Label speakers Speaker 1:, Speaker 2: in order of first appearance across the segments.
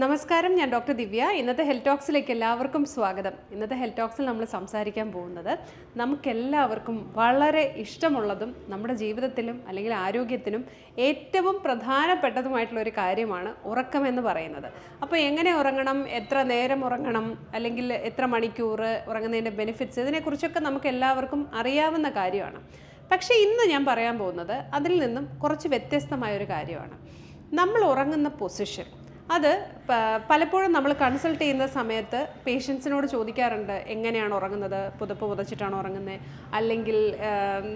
Speaker 1: നമസ്കാരം ഞാൻ ഡോക്ടർ ദിവ്യ. ഇന്നത്തെ ഹെൽത്ത് ടോക്സിലേക്ക് എല്ലാവർക്കും സ്വാഗതം. ഇന്നത്തെ ഹെൽത്ത് ടോക്സിൽ നമ്മൾ സംസാരിക്കാൻ പോകുന്നത് നമുക്കെല്ലാവർക്കും വളരെ ഇഷ്ടമുള്ളതും നമ്മുടെ ജീവിതത്തിലും അല്ലെങ്കിൽ ആരോഗ്യത്തിനും ഏറ്റവും പ്രധാനപ്പെട്ടതുമായിട്ടുള്ള ഒരു കാര്യമാണ് ഉറക്കം എന്ന് പറയുന്നത്. അപ്പോൾ എങ്ങനെ ഉറങ്ങണം? എത്ര നേരം ഉറങ്ങണം? അല്ലെങ്കിൽ എത്ര മണിക്കൂർ ഉറങ്ങുന്നതിന്റെ ബെനിഫിറ്റ്സ് ഇതിനെക്കുറിച്ചൊക്കെ നമുക്ക് എല്ലാവർക്കും അറിയാവുന്ന കാര്യമാണ്. പക്ഷേ ഇന്ന് ഞാൻ പറയാൻ പോകുന്നത് അതിൽ നിന്നും കുറച്ച് വ്യത്യസ്തമായ ഒരു കാര്യമാണ്. നമ്മൾ ഉറങ്ങുന്ന പൊസിഷൻ അത് പലപ്പോഴും നമ്മൾ കൺസൾട്ട് ചെയ്യുന്ന സമയത്ത് പേഷ്യൻസിനോട് ചോദിക്കാറുണ്ട് എങ്ങനെയാണ് ഉറങ്ങുന്നത്? പുതപ്പ് പുതച്ചിട്ടാണ് ഉറങ്ങുന്നത് അല്ലെങ്കിൽ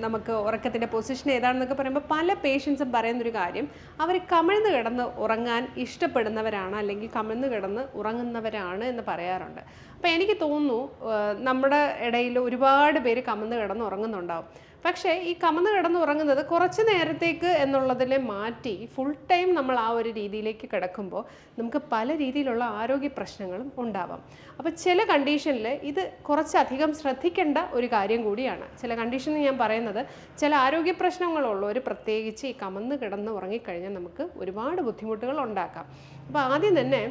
Speaker 1: നമുക്ക് ഉറക്കത്തിന്റെ പൊസിഷൻ ഏതാണെന്നൊക്കെ പറയുമ്പോൾ പല പേഷ്യൻസും പറയുന്നൊരു കാര്യം അവർ കമിഴ്ന്ന് കിടന്ന് ഉറങ്ങാൻ ഇഷ്ടപ്പെടുന്നവരാണ് അല്ലെങ്കിൽ കമിഴ്ന്ന് കിടന്ന് ഉറങ്ങുന്നവരാണ് എന്ന് പറയാറുണ്ട്. അപ്പോൾ എനിക്ക് തോന്നുന്നു നമ്മുടെ ഇടയിൽ ഒരുപാട് പേര് കമന്ന് കിടന്ന് ഉറങ്ങുന്നുണ്ടാവും പക്ഷേ ഈ കമന്ന് കിടന്ന് ഉറങ്ങുന്നത് കുറച്ച് നേരത്തേക്ക് എന്നുള്ളതിൽ മാറ്റി ഫുൾ ടൈം നമ്മൾ ആ ഒരു രീതിയിലേക്ക് കിടക്കുമ്പോൾ നമുക്ക് പല രീതിയിലുള്ള ആരോഗ്യ പ്രശ്നങ്ങളും ഉണ്ടാവാം. അപ്പോൾ ചില കണ്ടീഷനിൽ ഇത് കുറച്ചധികം ശ്രദ്ധിക്കേണ്ട ഒരു കാര്യം കൂടിയാണ്. ചില കണ്ടീഷനിൽ ഞാൻ പറയുന്നത് ചില ആരോഗ്യ പ്രശ്നങ്ങളുള്ളവർ പ്രത്യേകിച്ച് ഈ കമന്ന് കിടന്ന് ഉറങ്ങിക്കഴിഞ്ഞാൽ നമുക്ക് ഒരുപാട് ബുദ്ധിമുട്ടുകൾ ഉണ്ടാക്കാം. അപ്പോൾ ആദ്യം തന്നെ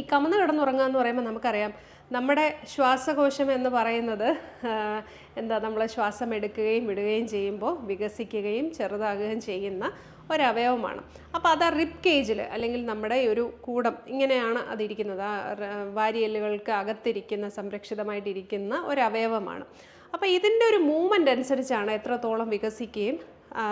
Speaker 1: ഈ കമന്ന് കിടന്നുറങ്ങുക എന്ന് പറയുമ്പോൾ നമുക്കറിയാം നമ്മുടെ ശ്വാസകോശം എന്ന് പറയുന്നത് എന്താ നമ്മൾ ശ്വാസം എടുക്കുകയും വിടുകയും ചെയ്യുമ്പോൾ വികസിക്കുകയും ചെറുതാകുകയും ചെയ്യുന്ന ഒരവയവമാണ്. അപ്പോൾ അത് ആ റിപ്പ് കേജിൽ അല്ലെങ്കിൽ നമ്മുടെ ഒരു കൂടം ഇങ്ങനെയാണ് അതിരിക്കുന്നത്. ആ വാരിയലുകൾക്ക് അകത്തിരിക്കുന്ന സംരക്ഷിതമായിട്ടിരിക്കുന്ന ഒരവയവമാണ്. അപ്പോൾ ഇതിന്റെ ഒരു മൂവ്മെന്റ് അനുസരിച്ചാണ് എത്രത്തോളം വികസിക്കുകയും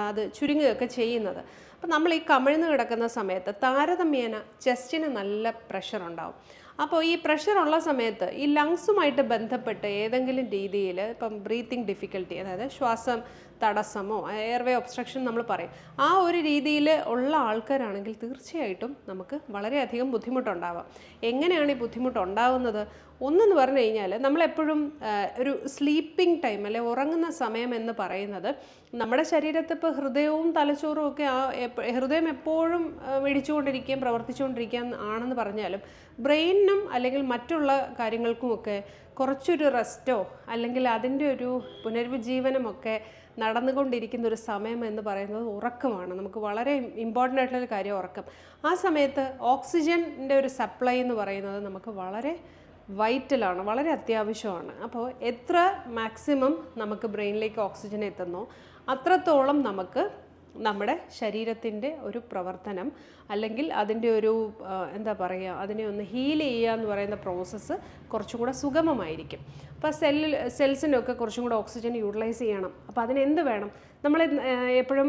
Speaker 1: അത് ചുരുങ്ങുകയൊക്കെ ചെയ്യുന്നത്. അപ്പം നമ്മൾ ഈ കമിഴ്ന്ന് കിടക്കുന്ന സമയത്ത് താരതമ്യേന ചെസ്റ്റിന് നല്ല പ്രഷർ ഉണ്ടാവും. അപ്പോൾ ഈ പ്രഷർ ഉള്ള സമയത്ത് ഈ ലങ്സുമായിട്ട് ബന്ധപ്പെട്ട് ഏതെങ്കിലും രീതിയിൽ ഇപ്പം ബ്രീത്തിങ് ഡിഫിക്കൽട്ടി അതായത് ശ്വാസം തടസ്സമോ എയർവേ ഒബ്സ്ട്രക്ഷൻ നമ്മൾ പറയും. ആ ഒരു രീതിയിൽ ഉള്ള ആൾക്കാരാണെങ്കിൽ തീർച്ചയായിട്ടും നമുക്ക് വളരെയധികം ബുദ്ധിമുട്ടുണ്ടാവാം. എങ്ങനെയാണ് ഈ ബുദ്ധിമുട്ടുണ്ടാവുന്നത് ഒന്നെന്ന് പറഞ്ഞു കഴിഞ്ഞാൽ നമ്മളെപ്പോഴും ഒരു സ്ലീപ്പിംഗ് ടൈം അല്ലെ ഉറങ്ങുന്ന സമയം എന്ന് പറയുന്നത് നമ്മുടെ ശരീരത്തിൽ ഇപ്പോൾ ഹൃദയവും തലച്ചോറും ഒക്കെ ആ ഹൃദയം എപ്പോഴും മിടിച്ചുകൊണ്ടിരിക്കുകയും പ്രവർത്തിച്ചുകൊണ്ടിരിക്കുകയും ആണെന്ന് പറഞ്ഞാലും ബ്രെയിനിനും അല്ലെങ്കിൽ മറ്റുള്ള കാര്യങ്ങൾക്കുമൊക്കെ കുറച്ചൊരു റെസ്റ്റോ അല്ലെങ്കിൽ അതിന്റെ ഒരു പുനരുജ്ജീവനമൊക്കെ നടന്നുകൊണ്ടിരിക്കുന്ന ഒരു സമയം എന്ന് പറയുന്നത് ഉറക്കമാണ്. നമുക്ക് വളരെ ഇമ്പോർട്ടന്റ് ആയിട്ടുള്ളൊരു കാര്യം ഉറക്കം. ആ സമയത്ത് ഓക്സിജന്റെ ഒരു സപ്ലൈ എന്ന് പറയുന്നത് നമുക്ക് വളരെ വൈറ്റലാണ് വളരെ അത്യാവശ്യമാണ്. അപ്പോൾ എത്ര മാക്സിമം നമുക്ക് ബ്രെയിനിലേക്ക് ഓക്സിജൻ എത്തുന്നോ അത്രത്തോളം നമുക്ക് നമ്മുടെ ശരീരത്തിന്റെ ഒരു പ്രവർത്തനം അല്ലെങ്കിൽ അതിന്റെ ഒരു എന്താ പറയുക അതിനെ ഒന്ന് ഹീൽ ചെയ്യുക എന്ന് പറയുന്ന പ്രോസസ്സ് കുറച്ചും കൂടെ സുഗമമായിരിക്കും. അപ്പോൾ സെല്ലിൽ സെൽസിനൊക്കെ കുറച്ചും കൂടെ ഓക്സിജൻ യൂട്ടിലൈസ് ചെയ്യണം. അപ്പോൾ അതിനെന്ത് വേണം? നമ്മൾ എപ്പോഴും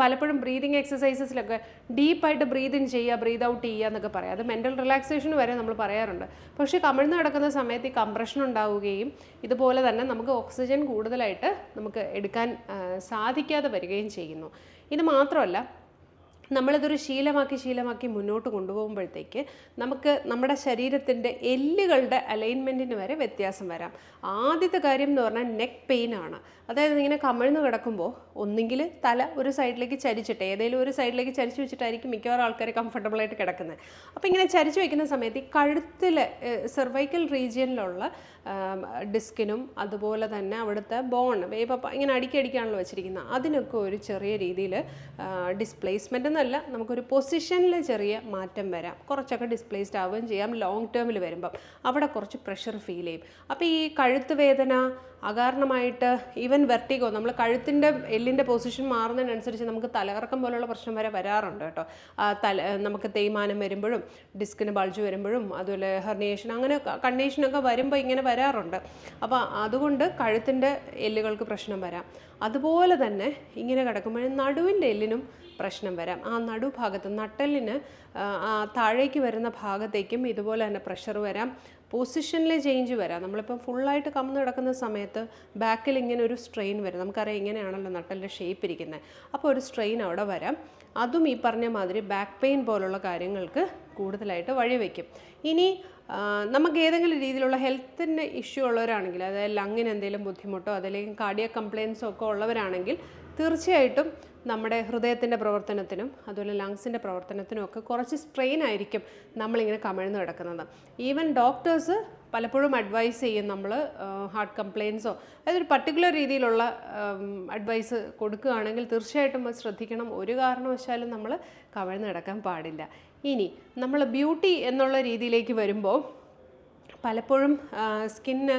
Speaker 1: പലപ്പോഴും ബ്രീതിങ് എക്സസൈസസിലൊക്കെ ഡീപ്പായിട്ട് ബ്രീത് ചെയ്യുക ബ്രീത് ഔട്ട് ചെയ്യുക എന്നൊക്കെ പറയാം. അത് മെന്റൽ റിലാക്സേഷൻ വരെ നമ്മൾ പറയാറുണ്ട്. പക്ഷേ കമിഴ്ന്ന് കിടക്കുന്ന സമയത്ത് ഈ കംപ്രഷൻ ഉണ്ടാവുകയും ഇതുപോലെ തന്നെ നമുക്ക് ഓക്സിജൻ കൂടുതലായിട്ട് നമുക്ക് എടുക്കാൻ സാധിക്കാതെ വരികയും ചെയ്യുന്നു. ഇത് മാത്രമല്ല നമ്മളിതൊരു ശീലമാക്കി ശീലമാക്കി മുന്നോട്ട് കൊണ്ടുപോകുമ്പോഴത്തേക്ക് നമുക്ക് നമ്മുടെ ശരീരത്തിന്റെ എല്ലുകളുടെ അലൈൻമെന്റിന് വരെ വ്യത്യാസം വരാം. ആദ്യത്തെ കാര്യം എന്ന് പറഞ്ഞാൽ നെക്ക് പെയിൻ ആണ്. അതായത് ഇങ്ങനെ കമിഴ്ന്ന് കിടക്കുമ്പോൾ ഒന്നുകിൽ തല ഒരു സൈഡിലേക്ക് ചരിച്ചിട്ട് ഏതെങ്കിലും ഒരു സൈഡിലേക്ക് ചരിച്ചു വെച്ചിട്ടായിരിക്കും മിക്കവാറും ആൾക്കാർ കംഫർട്ടബിളായിട്ട് കിടക്കുന്നത്. അപ്പോൾ ഇങ്ങനെ ചരിച്ചു വെക്കുന്ന സമയത്ത് ഈ കഴുത്തിൽ സെർവൈക്കൽ റീജിയനിലുള്ള ഡിസ്കിനും അതുപോലെ തന്നെ അവിടുത്തെ ബോൺ വേപ്പ ഇങ്ങനെ അടുക്കി അടിക്കാണല്ലോ വെച്ചിരിക്കുന്നത്. അതിനൊക്കെ ഒരു ചെറിയ രീതിയിൽ ഡിസ്പ്ലേസ്മെന്റ് എന്നല്ല നമുക്കൊരു പൊസിഷനിൽ ചെറിയ മാറ്റം വരാം. കുറച്ചൊക്കെ ഡിസ്പ്ലേസ്ഡ് ആവുകയും ചെയ്യാം. ലോങ് ടേമിൽ വരുമ്പം. അവിടെ കുറച്ച് പ്രഷർ ഫീൽ ചെയ്യും. അപ്പോൾ ഈ കഴുത്ത് വേദന അകാരണമായിട്ട് ഈവൻ വെർട്ടിഗോ നമ്മൾ കഴുത്തിന്റെ എല്ലിന്റെ പൊസിഷൻ മാറുന്നതിനനുസരിച്ച് നമുക്ക് തലകറക്കം പോലുള്ള പ്രശ്നം വരെ വരാറുണ്ട് കേട്ടോ. തല നമുക്ക് തേയ്മാനം വരുമ്പോഴും ഡിസ്കിന് ബൾജ് വരുമ്പോഴും അതുപോലെ ഹെർണിയേഷൻ അങ്ങനെ കണ്ടീഷനൊക്കെ വരുമ്പോൾ ഇങ്ങനെ വരാറുണ്ട്. അപ്പോൾ അതുകൊണ്ട് കഴുത്തിന്റെ എല്ലുകൾക്ക് പ്രശ്നം വരാം. അതുപോലെ തന്നെ ഇങ്ങനെ കിടക്കുമ്പോഴും നടുവിന്റെ എല്ലിനും പ്രശ്നം വരാം. ആ നടുഭാഗത്ത് ആ താഴേക്ക് വരുന്ന ഭാഗത്തേക്കും ഇതുപോലെ തന്നെ പ്രഷർ വരാം. പൊസിഷനിൽ ചേഞ്ച് വരാം. നമ്മളിപ്പം ഫുള്ളായിട്ട് കമന്ന് കിടക്കുന്ന സമയത്ത് ബാക്കിൽ ഇങ്ങനെ ഒരു സ്ട്രെയിൻ വരും. നമുക്കറിയാം ഇങ്ങനെയാണല്ലോ നട്ടലിന്റെ ഷേപ്പ് ഇരിക്കുന്നത് അപ്പോൾ ഒരു സ്ട്രെയിൻ അവിടെ വരാം. അതും ഈ പറഞ്ഞ മാതിരി ബാക്ക് പെയിൻ പോലുള്ള കാര്യങ്ങൾക്ക് കൂടുതലായിട്ട് വഴിവെക്കും. ഇനി നമുക്ക് ഏതെങ്കിലും രീതിയിലുള്ള ഹെൽത്തിന്റെ ഇഷ്യൂ ഉള്ളവരാണെങ്കിൽ അതായത് ലങ്ങിന് എന്തെങ്കിലും ബുദ്ധിമുട്ടോ അതല്ലെങ്കിൽ കാർഡിയ കംപ്ലയിൻസോ ഒക്കെ ഉള്ളവരാണെങ്കിൽ തീർച്ചയായിട്ടും നമ്മുടെ ഹൃദയത്തിന്റെ പ്രവർത്തനത്തിനും അതുപോലെ ലങ്സിന്റെ പ്രവർത്തനത്തിനും ഒക്കെ കുറച്ച് സ്ട്രെയിൻ ആയിരിക്കും നമ്മളിങ്ങനെ കമിഴ്ന്ന് കിടക്കുന്നത്. ഈവൻ ഡോക്ടേഴ്സ് പലപ്പോഴും അഡ്വൈസ് ചെയ്യും നമ്മൾ ഹാർട്ട് കംപ്ലയിൻസോ അതായത് ഒരു പർട്ടിക്കുലർ രീതിയിലുള്ള അഡ്വൈസ് കൊടുക്കുകയാണെങ്കിൽ തീർച്ചയായിട്ടും അത് ശ്രദ്ധിക്കണം. ഒരു കാരണവശാലും നമ്മൾ കമിഴ്ന്ന് കിടക്കാൻ പാടില്ല. ഇനി നമ്മൾ ബ്യൂട്ടി എന്നുള്ള രീതിയിലേക്ക് വരുമ്പോൾ പലപ്പോഴും സ്കിന്ന്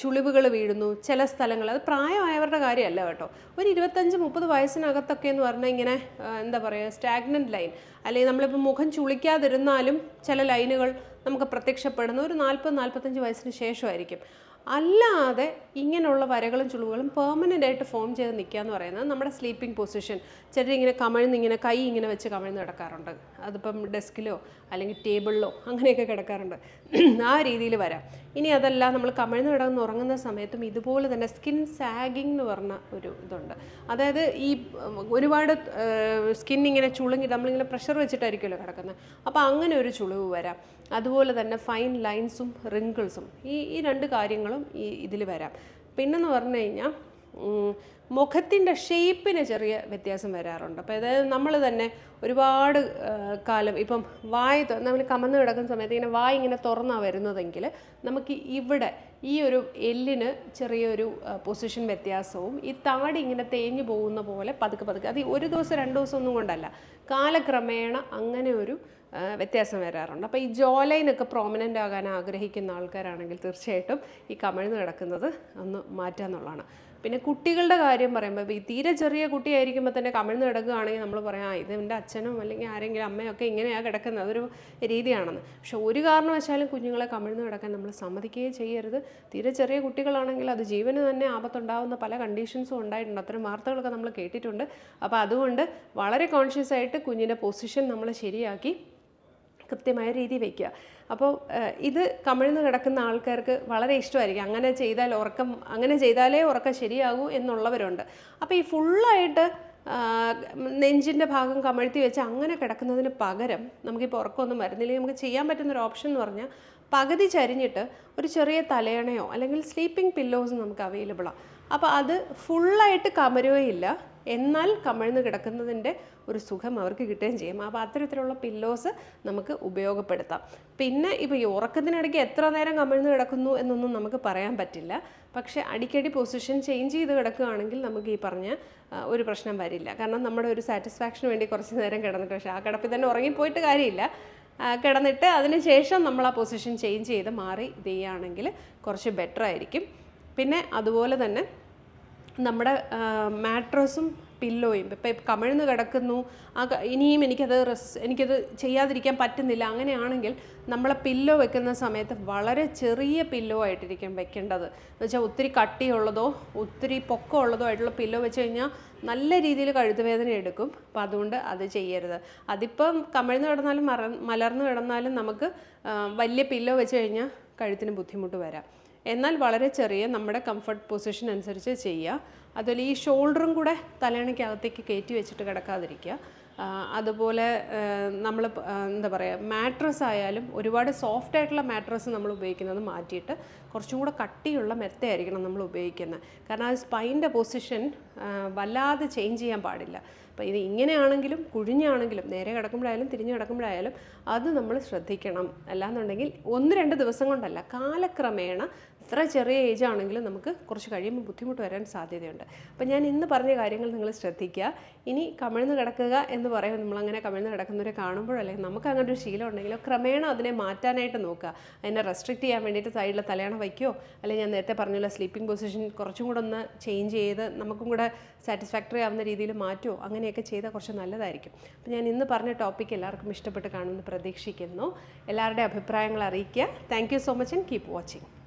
Speaker 1: ചുളിവുകൾ വീഴുന്നു ചില സ്ഥലങ്ങൾ. അത് പ്രായമായവരുടെ കാര്യമല്ല കേട്ടോ. ഒരു ഇരുപത്തഞ്ച് മുപ്പത് വയസ്സിനകത്തൊക്കെ എന്ന് പറഞ്ഞാൽ ഇങ്ങനെ എന്താ പറയുക സ്റ്റാഗ്നന്റ് ലൈൻ അല്ലെങ്കിൽ നമ്മളിപ്പോൾ മുഖം ചുളിക്കാതിരുന്നാലും ചില ലൈനുകൾ നമുക്ക് പ്രത്യക്ഷപ്പെടുന്ന. ഒരു നാൽപ്പത് നാൽപ്പത്തഞ്ച് വയസ്സിന് ശേഷമായിരിക്കും. അല്ലാതെ ഇങ്ങനെയുള്ള വരകളും ചുളിവുകളും പെർമനന്റ് ആയിട്ട് ഫോം ചെയ്ത് നിൽക്കുക എന്ന് പറയുന്നത് നമ്മുടെ സ്ലീപ്പിംഗ് പൊസിഷൻ ചിലർ ഇങ്ങനെ കമിഴ്ന്ന് ഇങ്ങനെ കൈ ഇങ്ങനെ വെച്ച് കമിഴ്ന്ന് കിടക്കാറുണ്ട്. അതിപ്പം ഡെസ്കിലോ അല്ലെങ്കിൽ ടേബിളിലോ അങ്ങനെയൊക്കെ കിടക്കാറുണ്ട്. ആ രീതിയിൽ വരാം. ഇനി അതല്ല നമ്മൾ കമിഴ്ന്ന് കിടന്ന് ഉറങ്ങുന്ന സമയത്തും ഇതുപോലെ തന്നെ സ്കിൻ സാഗിങ് എന്ന് പറഞ്ഞ ഒരു ഇതുണ്ട്. അതായത് ഈ ഒരുപാട് സ്കിൻ ഇങ്ങനെ ചുളുങ്ങി നമ്മളിങ്ങനെ പ്രഷർ വെച്ചിട്ടായിരിക്കുമല്ലോ കിടക്കുന്നത്. അപ്പോൾ അങ്ങനെ ഒരു ചുളിവ് വരാം. അതുപോലെ തന്നെ ഫൈൻ ലൈൻസും റിങ്കിൾസും ഈ ഈ രണ്ട് കാര്യങ്ങളും ഈ ഇതിൽ വരാം. പിന്നെന്ന് പറഞ്ഞു കഴിഞ്ഞാൽ മുഖത്തിന്റെ ഷേപ്പിന് ചെറിയ വ്യത്യാസം വരാറുണ്ട്. അപ്പോൾ അതായത് നമ്മൾ തന്നെ ഒരുപാട് കാലം ഇപ്പം വായ നമ്മൾ കമന്ന് കിടക്കുന്ന സമയത്ത് ഇങ്ങനെ വായ ഇങ്ങനെ തുറന്നാണ് വരുന്നതെങ്കിൽ നമുക്ക് ഇവിടെ ഈ ഒരു എല്ലിന് ചെറിയൊരു പൊസിഷൻ വ്യത്യാസവും ഈ താടി ഇങ്ങനെ തേഞ്ഞു പോകുന്ന പോലെ പതുക്കെ പതുക്കെ അത് ഒരു ദിവസം രണ്ട് ദിവസം ഒന്നും കൊണ്ടല്ല. കാലക്രമേണ അങ്ങനെ ഒരു വ്യത്യാസം വരാറുണ്ട്. അപ്പോൾ ഈ ജോ ലൈനൊക്കെ പ്രോമിനന്റ് ആകാൻ ആഗ്രഹിക്കുന്ന ആൾക്കാരാണെങ്കിൽ തീർച്ചയായിട്ടും ഈ കമിഴ്ന്ന് കിടക്കുന്നത് ഒന്ന് മാറ്റുക എന്നുള്ളതാണ്. പിന്നെ കുട്ടികളുടെ കാര്യം പറയുമ്പോൾ ഈ തീരെ ചെറിയ കുട്ടിയായിരിക്കുമ്പോൾ തന്നെ കമിഴ്ന്ന് കിടക്കുകയാണെങ്കിൽ നമ്മൾ പറയാം "ആ, ഇത് എന്റെ അച്ഛനും അല്ലെങ്കിൽ ആരെങ്കിലും അമ്മയൊക്കെ ഇങ്ങനെയാണ് കിടക്കുന്നത്. അതൊരു രീതിയാണെന്ന്. പക്ഷെ ഒരു കാരണവശാലും കുഞ്ഞുങ്ങളെ കമിഴ്ന്ന് കിടക്കാൻ നമ്മൾ സമ്മതിക്കുകയും ചെയ്യരുത്. തീരെ ചെറിയ കുട്ടികളാണെങ്കിൽ അത് ജീവന് തന്നെ ആപത്തുണ്ടാകുന്ന പല കണ്ടീഷൻസും ഉണ്ടായിട്ടുണ്ട്. അത്തരം വാർത്തകളൊക്കെ നമ്മൾ കേട്ടിട്ടുണ്ട്. അപ്പോൾ അതുകൊണ്ട് വളരെ കോൺഷ്യസ് ആയിട്ട് കുഞ്ഞിന്റെ പൊസിഷൻ നമ്മൾ ശരിയാക്കി കൃത്യമായ രീതി വയ്ക്കുക. അപ്പോൾ ഇത് കമിഴ്ന്ന് കിടക്കുന്ന ആൾക്കാർക്ക് വളരെ ഇഷ്ടമായിരിക്കും. അങ്ങനെ ചെയ്താൽ ഉറക്കം അങ്ങനെ ചെയ്താലേ ഉറക്കം ശരിയാകൂ എന്നുള്ളവരുണ്ട്. അപ്പോൾ ഈ ഫുള്ളായിട്ട് നെഞ്ചിന്റെ ഭാഗം കമഴ്ത്തി വെച്ച് അങ്ങനെ കിടക്കുന്നതിന് പകരം നമുക്കിപ്പോൾ ഉറക്കമൊന്നും വരുന്നില്ലെങ്കിൽ നമുക്ക് ചെയ്യാൻ പറ്റുന്നൊരു ഓപ്ഷൻ എന്ന് പറഞ്ഞാൽ പകുതി ചരിഞ്ഞിട്ട് ഒരു ചെറിയ തലയണയോ അല്ലെങ്കിൽ സ്ലീപ്പിംഗ് പില്ലോസ് നമുക്ക് അവൈലബിളാണ്. അപ്പോൾ അത് ഫുള്ളായിട്ട് കമരുകയില്ല. എന്നാൽ കമിഴ്ന്ന് കിടക്കുന്നതിന്റെ ഒരു സുഖം അവർക്ക് കിട്ടുകയും ചെയ്യും. അപ്പോൾ അത്തരത്തിലുള്ള പില്ലോസ് നമുക്ക് ഉപയോഗപ്പെടുത്താം. പിന്നെ ഇപ്പോൾ ഈ ഉറക്കത്തിനിടയ്ക്ക് എത്ര നേരം കമിഴ്ന്ന് കിടക്കുന്നു എന്നൊന്നും നമുക്ക് പറയാൻ പറ്റില്ല. പക്ഷേ അടിക്കടി പൊസിഷൻ ചേഞ്ച് ചെയ്ത് കിടക്കുകയാണെങ്കിൽ നമുക്ക് ഈ പറഞ്ഞ ഒരു പ്രശ്നം വരില്ല. കാരണം നമ്മുടെ ഒരു സാറ്റിസ്ഫാക്ഷന് വേണ്ടി കുറച്ച് നേരം കിടന്നിട്ട് പക്ഷേ ആ കിടപ്പിൽ തന്നെ ഉറങ്ങിപ്പോയിട്ട് കാര്യമില്ല. കിടന്നിട്ട് അതിന് ശേഷം നമ്മൾ ആ പൊസിഷൻ ചേഞ്ച് ചെയ്ത് മാറി ഇത് ചെയ്യുകയാണെങ്കിൽ കുറച്ച് ബെറ്റർ ആയിരിക്കും. പിന്നെ അതുപോലെ തന്നെ നമ്മുടെ മാട്രസും പില്ലോയും ഇപ്പം കമിഴ്ന്ന് കിടക്കുന്നു. ആ ഇനിയും എനിക്കത് റെസ് എനിക്കത് ചെയ്യാതിരിക്കാൻ പറ്റുന്നില്ല. അങ്ങനെയാണെങ്കിൽ നമ്മളെ പില്ലോ വെക്കുന്ന സമയത്ത് വളരെ ചെറിയ പില്ലോ ആയിട്ടിരിക്കും വെക്കേണ്ടത്. എന്ന് വെച്ചാൽ ഒത്തിരി കട്ടിയുള്ളതോ ഒത്തിരി പൊക്കമുള്ളതോ ആയിട്ടുള്ള പില്ലോ വെച്ച് കഴിഞ്ഞാൽ നല്ല രീതിയിൽ കഴുത്ത് വേദന എടുക്കും. അപ്പോൾ അതുകൊണ്ട് അത് ചെയ്യരുത്. അതിപ്പം കമിഴ്ന്ന് കിടന്നാലും മറ മലർന്ന് കിടന്നാലും നമുക്ക് വലിയ പില്ലോ വെച്ച് കഴിഞ്ഞാൽ കഴുത്തിന് ബുദ്ധിമുട്ട് വരാം. എന്നാൽ വളരെ ചെറിയ നമ്മുടെ കംഫർട്ട് പൊസിഷൻ അനുസരിച്ച് ചെയ്യുക. അതുപോലെ ഈ ഷോൾഡറും കൂടെ തലയണയ്ക്കകത്തേക്ക് കയറ്റി വെച്ചിട്ട് കിടക്കാതിരിക്കുക. അതുപോലെ നമ്മൾ എന്താ പറയുക മാട്രസ് ആയാലും ഒരുപാട് സോഫ്റ്റ് ആയിട്ടുള്ള മാട്രസ് നമ്മൾ ഉപയോഗിക്കുന്നത് മാറ്റിയിട്ട് കുറച്ചും കൂടെ കട്ടിയുള്ള മെത്തയായിരിക്കണം നമ്മൾ ഉപയോഗിക്കുന്നത്. കാരണം ആ സ്പൈന്റെ പൊസിഷൻ വല്ലാതെ ചേഞ്ച് ചെയ്യാൻ പാടില്ല. അപ്പോൾ ഇത് ഇങ്ങനെയാണെങ്കിലും കുഴിഞ്ഞാണെങ്കിലും നേരെ കിടക്കുമ്പോഴായാലും തിരിഞ്ഞ് കിടക്കുമ്പോഴായാലും അത് നമ്മൾ ശ്രദ്ധിക്കണം. അല്ലാന്നുണ്ടെങ്കിൽ ഒന്ന് രണ്ട് ദിവസം കൊണ്ടല്ല കാലക്രമേണ ഇത്ര ചെറിയ ഏജ് ആണെങ്കിലും നമുക്ക് കുറച്ച് കഴിയുമ്പോൾ ബുദ്ധിമുട്ട് വരാൻ സാധ്യതയുണ്ട്. അപ്പം ഞാൻ ഇന്ന് പറഞ്ഞ കാര്യങ്ങൾ നിങ്ങൾ ശ്രദ്ധിക്കുക. ഇനി കമിഴ്ന്ന് കിടക്കുക എന്ന് പറയുമ്പോൾ നമ്മളങ്ങനെ കമിഴ്ന്ന് കിടക്കുന്നവരെ കാണുമ്പോഴോ അല്ലെങ്കിൽ നമുക്ക് അങ്ങനെ ഒരു ശീലം ഉണ്ടെങ്കിലോ ക്രമേണ അതിനെ മാറ്റാനായിട്ട് നോക്കുക. അതിനെ റെസ്ട്രിക്റ്റ് ചെയ്യാൻ വേണ്ടിയിട്ട് സൈഡിൽ തലയണ വയ്ക്കുകയോ അല്ലെങ്കിൽ ഞാൻ നേരത്തെ പറഞ്ഞുള്ള സ്ലീപ്പിംഗ് പൊസിഷൻ കുറച്ചും കൂടെ ഒന്ന് ചേഞ്ച് ചെയ്ത് നമുക്കും കൂടെ സാറ്റിസ്ഫാക്ടറി ആവുന്ന രീതിയിൽ മാറ്റുമോ അങ്ങനെയൊക്കെ ചെയ്താൽ കുറച്ച് നല്ലതായിരിക്കും. അപ്പം ഞാൻ ഇന്ന് പറഞ്ഞ ടോപ്പിക്ക് എല്ലാവർക്കും ഇഷ്ടപ്പെട്ട് കാണുമെന്ന് പ്രതീക്ഷിക്കുന്നു. എല്ലാവരുടെയും അഭിപ്രായങ്ങൾ അറിയിക്കുക. Thank so much and keep watching